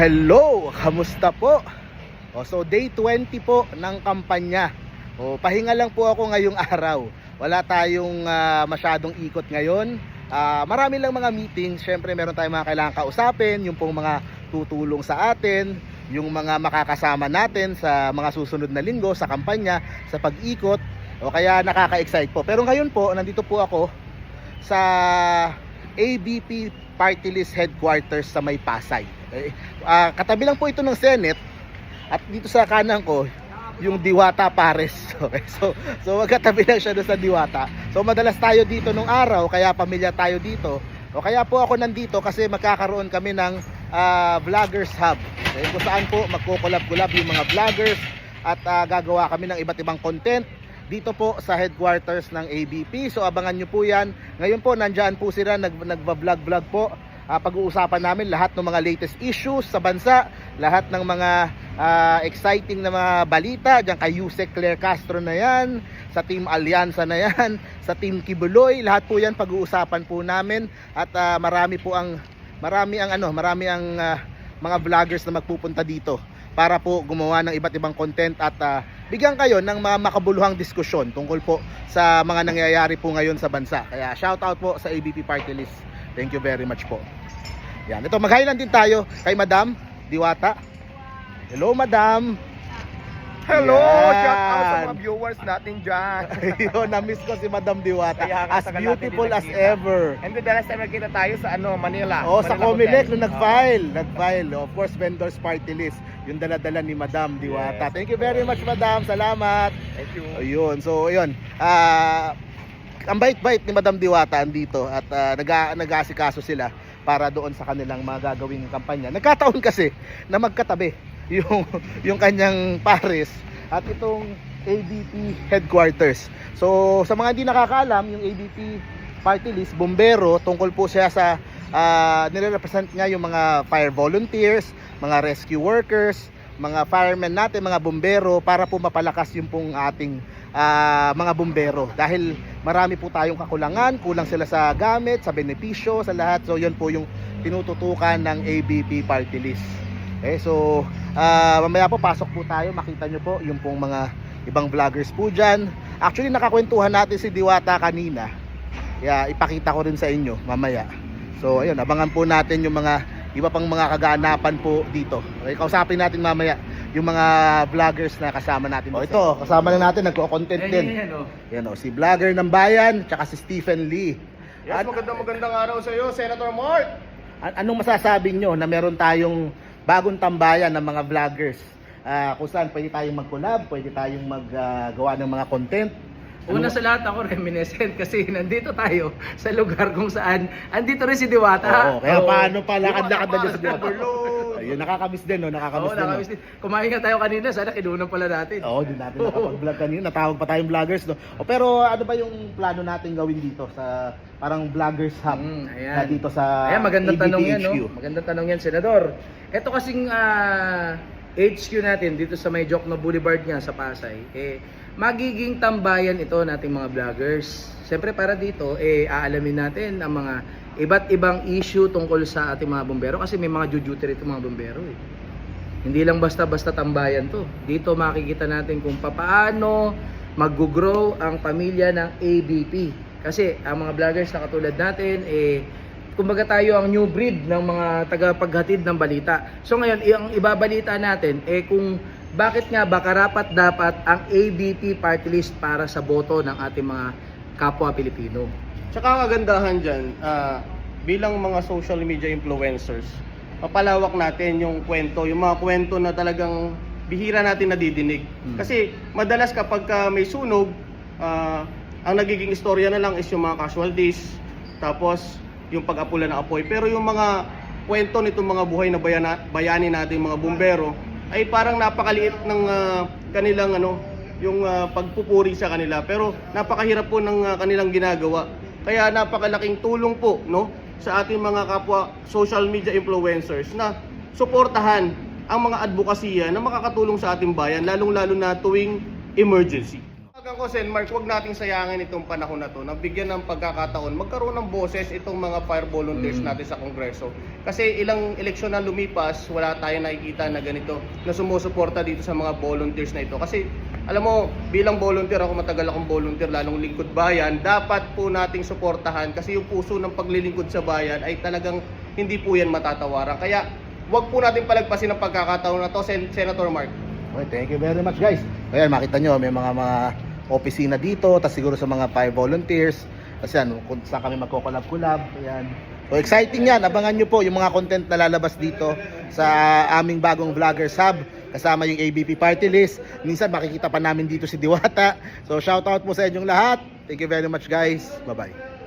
Hello, kamusta po? O, so day 20 po ng kampanya. O, pahinga lang po ako ngayong araw. Wala tayong ah, masyadong ikot ngayon. Ah, marami lang mga meetings. Siyempre meron tayong mga kailangan kausapin, yung pong mga tutulong sa atin, yung mga makakasama natin sa mga susunod na linggo sa kampanya, sa pag-ikot. O kaya nakaka-excite po. Pero ngayon po, nandito po ako sa ABP Party List Headquarters sa May Pasay. Eh, ah, katabi lang po ito ng Senate at dito sa kanan ko yung Diwata Pares. Okay, so so magkatabi lang siya doon sa Diwata. So madalas tayo dito nung araw kaya pamilya tayo dito. O kaya po ako nandito kasi magkakaroon kami ng ah, Vloggers Hub. Okay, kung saan po magko-collab-collab yung mga vloggers at ah, gagawa kami ng iba't ibang content dito po sa headquarters ng ABP. So abangan nyo po yan. Ngayon po nandyan po sila nag, nagba-vlog-vlog po. Ah, pag-uusapan namin lahat ng mga latest issues sa bansa, lahat ng mga ah, exciting na mga balita diyan kay Yusek Claire Castro na yan, sa Team Alyansa na yan, sa Team Kibuloy, lahat po yan pag-uusapan po namin at ah, marami po ang marami ang ano, marami ang ah, mga vloggers na magpupunta dito para po gumawa ng iba't ibang content at ah, bigyan kayo ng mga makabuluhang diskusyon tungkol po sa mga nangyayari po ngayon sa bansa. Kaya shout out po sa ABP Party List. Thank you very much po. Yan. Ito, mag-highland din tayo kay Madam Diwata. Hello, Madam. Hello! Yan. Shout out sa mga viewers natin dyan. Ayun, na-miss ko si Madam Diwata. Kaya As beautiful as ever. And the last time nagkita tayo sa ano, Manila. Oh, sa Manila Comelec Hotel. nung nag-file, nag-file. Of course, vendors party list. Yung dala-dala ni Madam Diwata. Yes. Thank you very much, Madam. Salamat. Oh, Thank you. Ayun. So, ayun. Ah, ang bait-bait ni Madam Diwata andito at nag nag-aasikaso sila para doon sa kanilang mga gagawing kampanya. Nagkataon kasi na magkatabi yung yung kanyang pares at itong ABP headquarters. So, sa mga hindi nakakaalam, yung ABP party list, bombero, tungkol po siya sa uh, nire-represent nga yung mga fire volunteers, mga rescue workers, mga firemen natin, mga bombero para po mapalakas yung pong ating ah, mga bombero dahil marami po tayong kakulangan, kulang sila sa gamit, sa benepisyo, sa lahat. So yun po yung tinututukan ng ABP party list. Okay, so ah, mamaya po pasok po tayo, makita nyo po yung pong mga ibang vloggers po dyan. Actually nakakwentuhan natin si Diwata kanina. Kaya ipakita ko rin sa inyo mamaya. So ayun, abangan po natin yung mga iba pang mga kaganapan po dito. Okay, kausapin natin mamaya yung mga vloggers na kasama natin. Oh, ito, kasama na natin, nagko-content din. oh. Yan oh, si vlogger ng bayan, tsaka si Stephen Lee. Yes, An- magandang magandang araw sa iyo, Senator Mark. an- anong masasabi nyo na meron tayong bagong tambayan ng mga vloggers? Ah, kung saan pwede tayong mag-collab, pwede tayong maggawa ng mga content. Una sa lahat ako reminiscent kasi nandito tayo sa lugar kung saan andito rin si Diwata. Oo, kaya Oo. paano pa lakad-lakad na Diwata dyan Diwata? Ayun, nakakamiss din, no? Nakakamiss Oo, din. no? nakamiss din. Kumain nga tayo kanina, sana kinunan pala natin. Oo, di natin nakapag-vlog kanina. Natawag pa tayong vloggers, no? O, pero ano ba yung plano natin gawin dito sa parang vloggers hub Mm, ayan. na dito sa Ayan, magandang ABP tanong yan, HQ? no? Magandang tanong yan, Senador. Ito kasing ah, HQ natin dito sa may Jokno Boulevard nga sa Pasay, eh, magiging tambayan ito nating mga vloggers. Siyempre para dito, eh, aalamin natin ang mga iba't ibang issue tungkol sa ating mga bombero kasi may mga duty rito mga bombero eh. Hindi lang basta-basta tambayan to. Dito makikita natin kung papaano mag-grow ang pamilya ng ABP. Kasi ang mga vloggers na katulad natin, eh, kumbaga tayo ang new breed ng mga tagapaghatid ng balita. So ngayon, ang ibabalita natin, eh kung bakit nga ba karapat dapat ang ABP party list para sa boto ng ating mga kapwa Pilipino. Tsaka ang kagandahan dyan, ah, bilang mga social media influencers, papalawak natin yung kwento, yung mga kwento na talagang bihira natin nadidinig. Hmm. Kasi madalas kapag ka may sunog, ah, ang nagiging istorya na lang is yung mga casualties, tapos yung pag-apula ng apoy. Pero yung mga kwento nitong mga buhay na bayana, bayani natin, mga bumbero, ay parang napakaliit ng ah, kanilang ano, yung ah, pagpupuri sa kanila. Pero napakahirap po ng ah, kanilang ginagawa. Kaya napakalaking tulong po no sa ating mga kapwa social media influencers na suportahan ang mga advokasya na makakatulong sa ating bayan lalong-lalo na tuwing emergency. Pagka ko, Sen Mark, huwag nating sayangin itong panahon na to na bigyan ng pagkakataon magkaroon ng boses itong mga fire volunteers Mm. natin sa Kongreso. Kasi ilang eleksyon na lumipas, wala tayo nakikita na ganito na sumusuporta dito sa mga volunteers na ito. Kasi alam mo, bilang volunteer, ako matagal akong volunteer, lalong lingkod bayan, dapat po nating suportahan kasi yung puso ng paglilingkod sa bayan ay talagang hindi po yan matatawaran. Kaya huwag po natin palagpasin ang pagkakataon na to, Sen- Senator Mark. Okay, thank you very much guys. Ayan, makita nyo, may mga mga opisina dito, tas siguro sa mga fire volunteers. Kasi yan, kung saan kami magko-collab-collab. Ayan. So exciting yan, abangan nyo po yung mga content na lalabas dito sa aming bagong Vloggers Hub. Kasama yung ABP Party List. Minsan makikita pa namin dito si Diwata. So shoutout po sa inyong lahat. Thank you very much guys. Bye-bye.